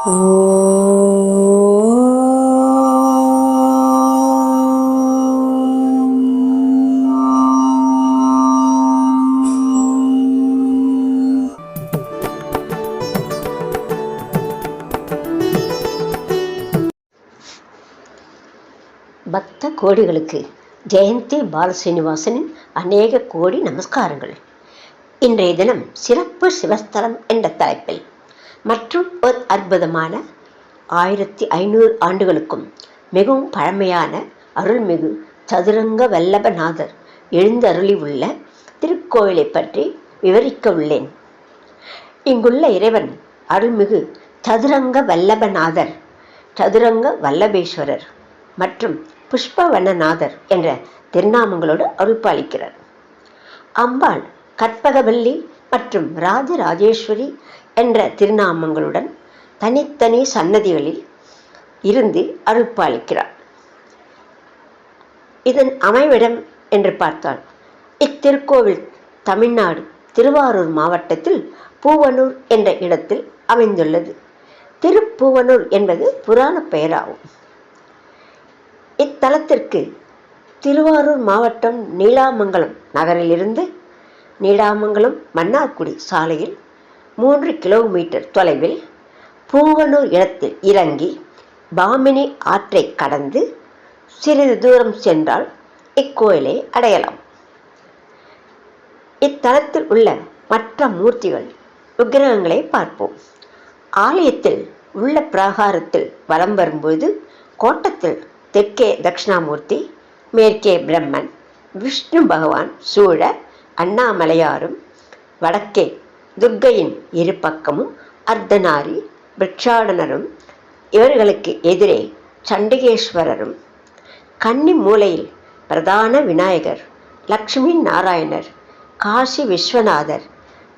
பக்த கோடிகளுக்கு ஜெயந்தி பாலசீனிவாசனின் அநேக கோடி நமஸ்காரங்கள். இன்றைய தினம் சிறப்பு சிவஸ்தலம் என்ற தலைப்பில் மற்றும் ஒரு அற்புதமான ஆயிரத்தி ஐநூறு ஆண்டுகளுக்கும் மிகவும் பழமையான அருள்மிகு சதுரங்க வல்லபநாதர் எழுந்தருளி உள்ள திருக்கோயிலை பற்றி விவரிக்க உள்ளேன். இங்குள்ள இறைவன் அருள்மிகு சதுரங்க வல்லபநாதர் சதுரங்க வல்லபேஸ்வரர் மற்றும் புஷ்பவனநாதர் என்ற திருநாமங்களோடு அருள்பாலிக்கிறார். அம்பாள் கற்பகவல்லி மற்றும் ராஜராஜேஸ்வரி என்ற திருநாமங்களுடன் தனித்தனி சன்னதிகளில் இருந்து அருள்பாலிக்கிறார். இதன் அமைவிடம் என்று பார்த்தால் இத்திருக்கோவில் தமிழ்நாடு திருவாரூர் மாவட்டத்தில் பூவனூர் என்ற இடத்தில் அமைந்துள்ளது. திருப்பூவனூர் என்பது புராண பெயராகும். இத்தலத்திற்கு திருவாரூர் மாவட்டம் நீலாமங்கலம் நகரிலிருந்து நீலாமங்கலம் மன்னார்குடி சாலையில் மூன்று கிலோமீட்டர் தொலைவில் பூவனூர் இடத்தில் இறங்கி பாமினி ஆற்றை கடந்து சிறிது தூரம் சென்றால் இக்கோயிலை அடையலாம். இத்தலத்தில் உள்ள மற்ற மூர்த்திகள் விக்கிரகங்களை பார்ப்போம். ஆலயத்தில் உள்ள பிராகாரத்தில் வலம் வரும்போது கோட்டத்தில் தெற்கே தட்சிணாமூர்த்தி மேற்கே பிரம்மன் விஷ்ணு பகவான் சூழ அண்ணாமலையாரும் வடக்கே துர்க்கையின் இரு பக்கமும் அர்த்தநாரி பிரிட்சாடனரும் இவர்களுக்கு எதிரே சண்டிகேஸ்வரரும். கன்னி மூலையில் பிரதான விநாயகர் லக்ஷ்மி நாராயணர் காசி விஸ்வநாதர்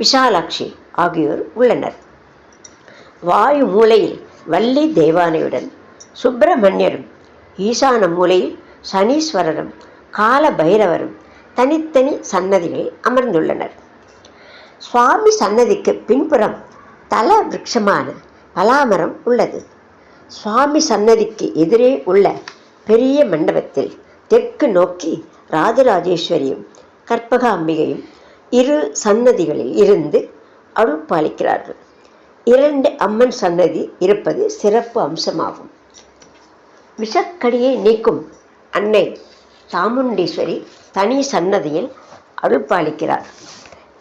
விஷாலாட்சி ஆகியோர் உள்ளனர். வாயு மூலையில் வள்ளி தேவானையுடன் சுப்பிரமணியரும் ஈசான மூலையில் சனீஸ்வரரும் கால பைரவரும் தனித்தனி சன்னதிகளில் அமர்ந்துள்ளனர். சுவாமி சன்னதிக்கு பின்புறம் தல விருட்சமான பலாமரம் உள்ளது. சுவாமி சன்னதிக்கு எதிரே உள்ள பெரிய மண்டபத்தில் தெற்கு நோக்கி ராஜராஜேஸ்வரியும் கற்பகாம்பிகையும் இரு சன்னதிகளில் இருந்து அருள் பாலிக்கிறார்கள் இரண்டு அம்மன் சன்னதி இருப்பது சிறப்பு அம்சமாகும். விஷக்கடியை நீக்கும் அன்னை சாமுண்டீஸ்வரி தனி சன்னதியில் அருள் பாலிக்கிறார்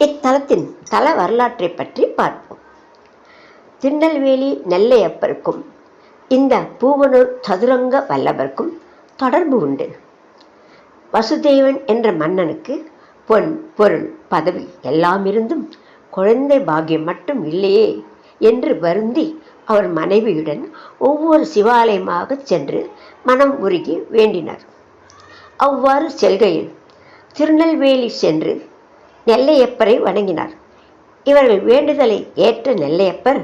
இத்தலத்தின் தல வரலாற்றை பற்றி பார்ப்போம். திருநெல்வேலி நெல்லையப்பருக்கும் இந்த பூவனூர் சதுரங்க வல்லவருக்கும் தொடர்பு உண்டு. வசுதேவன் என்ற மன்னனுக்கு பொன் பொருள் பதவி எல்லாம் இருந்தும் குழந்தை பாகியம் மட்டும் இல்லையே என்று வருந்தி அவர் மனைவியுடன் ஒவ்வொரு சிவாலயமாக சென்று மனம் உருகி வேண்டினார். அவ்வாறு செல்கையில் திருநெல்வேலி சென்று நெல்லையப்பரை வணங்கினார். இவர்கள் வேண்டுதலை ஏற்ற நெல்லையப்பர்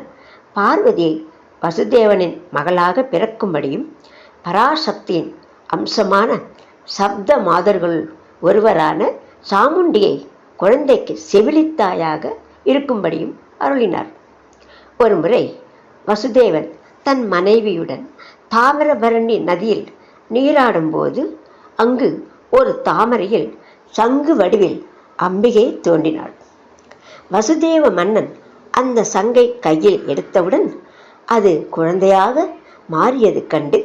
பார்வதியை வசுதேவனின் மகளாக பிறக்கும்படியும் பராசக்தியின் அம்சமான சப்த மாதர்கள் ஒருவரான சாமுண்டியை குழந்தைக்கு செவிலித்தாயாக இருக்கும்படியும் அருளினார். ஒருமுறை வசுதேவன் தன் மனைவியுடன் தாமிரபரணி நதியில் நீராடும்போது அங்கு ஒரு தாமரையில் சங்கு வடிவில் அம்பிகை தோண்டினாள் வசுதேவ மன்னன் அந்த சங்கை கையில் எடுத்தவுடன் அது குழந்தையாக மாறியது கண்டு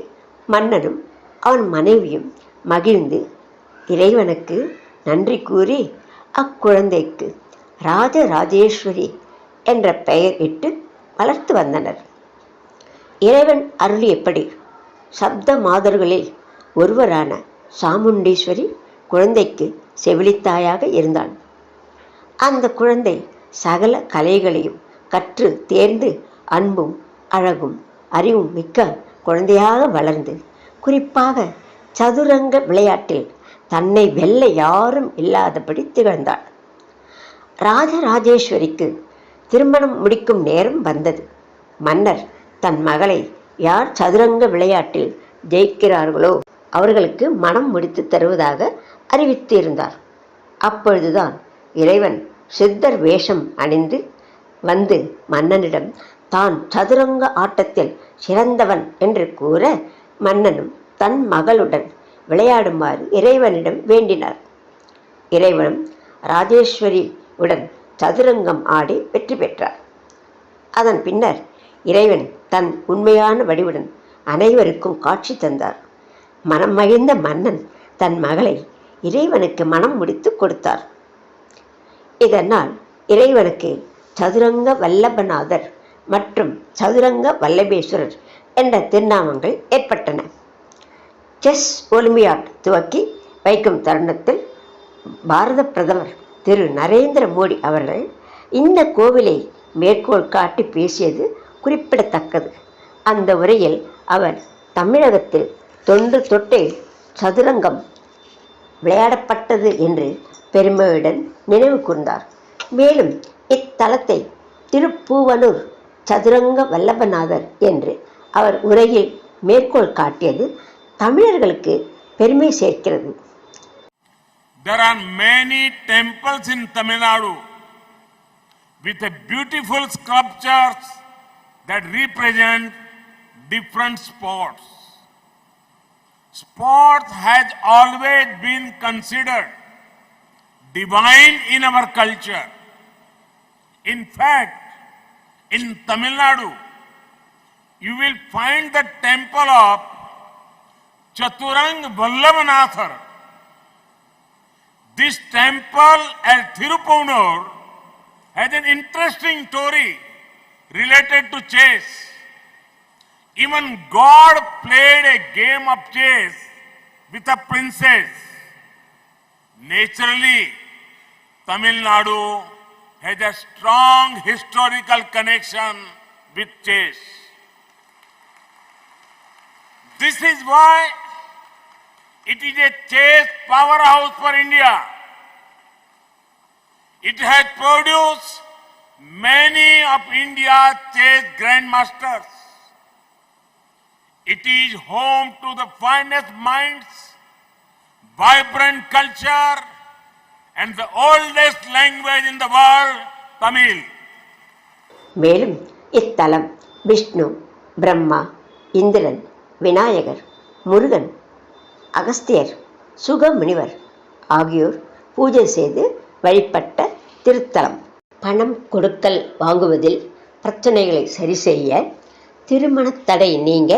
மன்னனும் அவன் மனைவியும் மகிழ்ந்து இறைவனுக்கு நன்றி கூறி அக்குழந்தைக்கு ராஜராஜேஸ்வரி என்ற பெயர் இட்டு வளர்த்து வந்தனர். இறைவன் அருளியபடி சப்த மாதர்களில் ஒருவரான சாமுண்டீஸ்வரி குழந்தைக்கு செவிலித்தாயாக இருந்தாள். அந்த குழந்தை சகல கலைகளையும் கற்று தேர்ந்து அன்பும் அழகும் அறிவும் மிக்க குழந்தையாக வளர்ந்து குறிப்பாக சதுரங்க விளையாட்டில் தன்னை வெல்ல யாரும் இல்லாதபடி திகழ்ந்தாள். ராஜராஜேஸ்வரிக்கு திருமணம் முடிக்கும் நேரம் வந்தது. மன்னர் தன் மகளை யார் சதுரங்க விளையாட்டில் ஜெயிக்கிறார்களோ அவர்களுக்கு மனம் முடித்து தருவதாக அறிவித்திருந்தார். அப்பொழுதுதான் இறைவன் சித்தர் வேஷம் அணிந்து வந்து மன்னனிடம் தான் சதுரங்க ஆட்டத்தில் சிறந்தவன் என்று கூற மன்னனும் தன் மகளுடன் விளையாடுமாறு இறைவனிடம் வேண்டினார். இறைவனும் ராஜேஸ்வரி உடன் சதுரங்கம் ஆடி வெற்றி பெற்றார். அதன் பின்னர் இறைவன் தன் உண்மையான வடிவுடன் அனைவருக்கும் காட்சி தந்தார். மனம் மகிழ்ந்த மன்னன் தன் மகளை இறைவனுக்கு மனம் முடித்து கொடுத்தார். இதனால் இறைவனுக்கு சதுரங்க வல்லபநாதர் மற்றும் சதுரங்க வல்லபேஸ்வரர் என்ற திருநாமங்கள் ஏற்பட்டன. செஸ் ஒலிம்பியாட் துவக்கி வைக்கும் தருணத்தில் பாரத பிரதமர் திரு நரேந்திர மோடி அவர்கள் இந்த கோவிலை மேற்கோள் காட்டி பேசியது குறிப்பிடத்தக்கது. அந்த உரையில் அவர் தமிழகத்தில் தொண்டு தொட்டே சதுரங்கம் விளையாடப்பட்டது என்று பெருமையுடன் நினைவு கூர்ந்தார் மேலும் இத்தலத்தை திருப்பூவனூர் சதுரங்க வல்லபநாதர் என்று அவர் உரையில் மேற்கோள் காட்டியது தமிழர்களுக்கு பெருமை சேர்க்கிறது There are many temples in Tamil Nadu with a beautiful sculptures that represent different sports. Sport has always been considered divine in our culture. In fact, in Tamil Nadu, you will find the temple of Chaturang Vallabhanathar. This temple at Thirupunur has an interesting story related to chess. Even God played a game of chess with a princess. Naturally, Tamil Nadu has a strong historical connection with chess. This is why it is a chess powerhouse for India. It has produced many of India's chess grandmasters. It is home to the finest minds, vibrant culture, and the oldest language in the world, Tamil. மேலும் இத்தலம் விஷ்ணு பிரம்மா இந்திரன் விநாயகர் முருகன் அகஸ்தியர் சுகமுனிவர் ஆகியோர் பூஜை செய்து வழிபட்ட திருத்தலம் பணம் கொடுக்கல் வாங்குவதில் பிரச்சனைகளை சரி செய்ய திருமணத் தடை நீங்க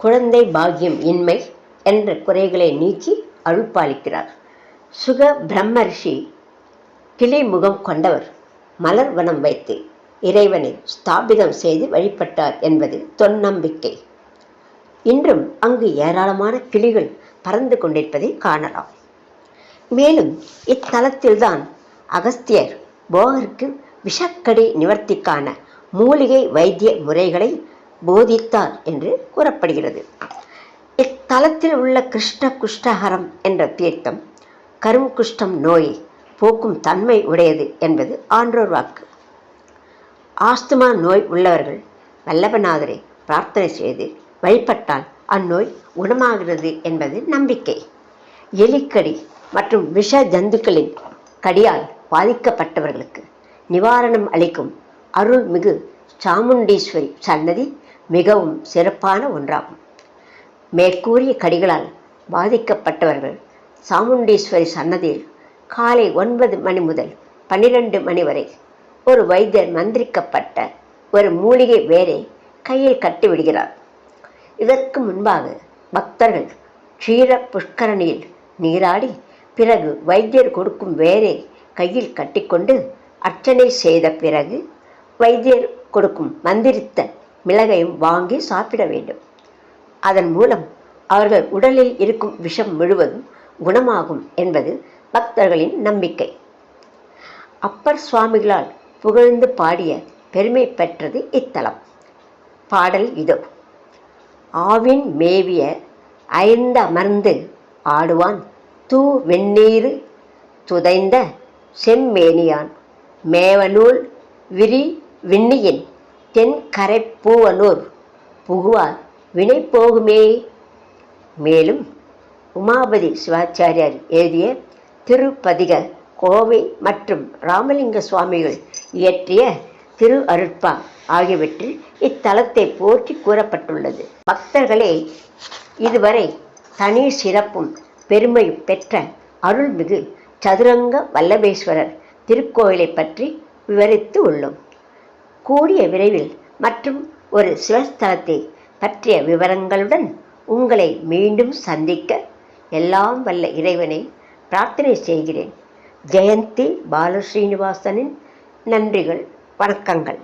குழந்தை பாக்கியம் இன்மை என்ற குறைகளை நீக்கி அருள்பாலிக்கிறார் சுக பிரம்மர்ஷி கிளை முகம் கொண்டவர் மலர் வனம் வைத்து இறைவனை ஸ்தாபிதம் செய்து வழிபட்டார் என்பது தொன்னம்பிக்கை. இன்றும் அங்கு ஏராளமான கிளிகள் பறந்து கொண்டிருப்பதை காணலாம். மேலும் இத்தலத்தில்தான் அகஸ்தியர் போகருக்கு விஷக்கடி நிவர்த்திக்கான மூலிகை வைத்திய முறைகளை போதித்தார் என்று கூறப்படுகிறது. இத்தலத்தில் உள்ள கிருஷ்ண குஷ்டஹரம் என்ற தீர்த்தம் கரும் குஷ்டம் நோயை போக்கும் தன்மை உடையது என்பது ஆன்றோர் வாக்கு. ஆஸ்துமா நோய் உள்ளவர்கள் வல்லபநாதரை பிரார்த்தனை செய்து வழிபட்டால் அந்நோய் குணமாகிறது என்பது நம்பிக்கை. எலிக்கடி மற்றும் விஷ ஜந்துக்களின் கடியால் பாதிக்கப்பட்டவர்களுக்கு நிவாரணம் அளிக்கும் அருள்மிகு சாமுண்டீஸ்வரி சன்னதி மிகவும் சிறப்பான ஒன்றாகும். மேற்கூறிய கடிகளால் பாதிக்கப்பட்டவர்கள் சாமுண்டீஸ்வரி சன்னதியில் காலை ஒன்பது மணி முதல் பன்னிரண்டு மணி வரை ஒரு வைத்தியர் மந்திரிக்கப்பட்ட ஒரு மூலிகை வேரை கையில் கட்டி விடுகிறார். இதற்கு முன்பாக பக்தர்கள் க்ஷீர புஷ்கரணியில் நீராடி பிறகு வைத்தியர் கொடுக்கும் வேரை கையில் கட்டிக்கொண்டு அர்ச்சனை செய்த பிறகு வைத்தியர் கொடுக்கும் மந்திரித்த மிளகையும் வாங்கி சாப்பிட வேண்டும். அதன் மூலம் அவர்கள் உடலில் இருக்கும் விஷம் முழுவதும் குணமாகும் என்பது பக்தர்களின் நம்பிக்கை. அப்பர் சுவாமிகளால் புகழ்ந்து பாடிய பெருமை பெற்றது இத்தலம். பாடல் இதோ. ஆவின் மேவிய ஐந்து அமர்ந்து ஆடுவான். தூ வெந்நீர் துதைந்த செம்மேனியான். மேவநூல் விரி விண்ணியின் தென்கரைப்பூவனூர் புகுவார். வினை போகுமே. மேலும் உமாபதி சிவாச்சாரியார் எழுதிய திருப்பதிக கோவை மற்றும் ராமலிங்க சுவாமிகள் இயற்றிய திரு அருட்பா ஆகியவற்றில் இத்தலத்தை போற்றி கூறப்பட்டுள்ளது. பக்தர்களே இதுவரை தனி சிறப்பும் பெருமையும் பெற்ற அருள்மிகு சதுரங்க வல்லபேஸ்வரர் திருக்கோயிலை பற்றி விவரித்து உள்ளோம். கூடிய விரைவில் மற்றும் ஒரு சிவஸ்தலத்தை பற்றிய விவரங்களுடன் உங்களை மீண்டும் சந்திக்க எல்லாம் வல்ல இறைவனை பிரார்த்தனை செய்கிறேன். ஜெயந்தி பாலஸ்ரீனிவாசனின் நன்றிகள் வணக்கங்கள்.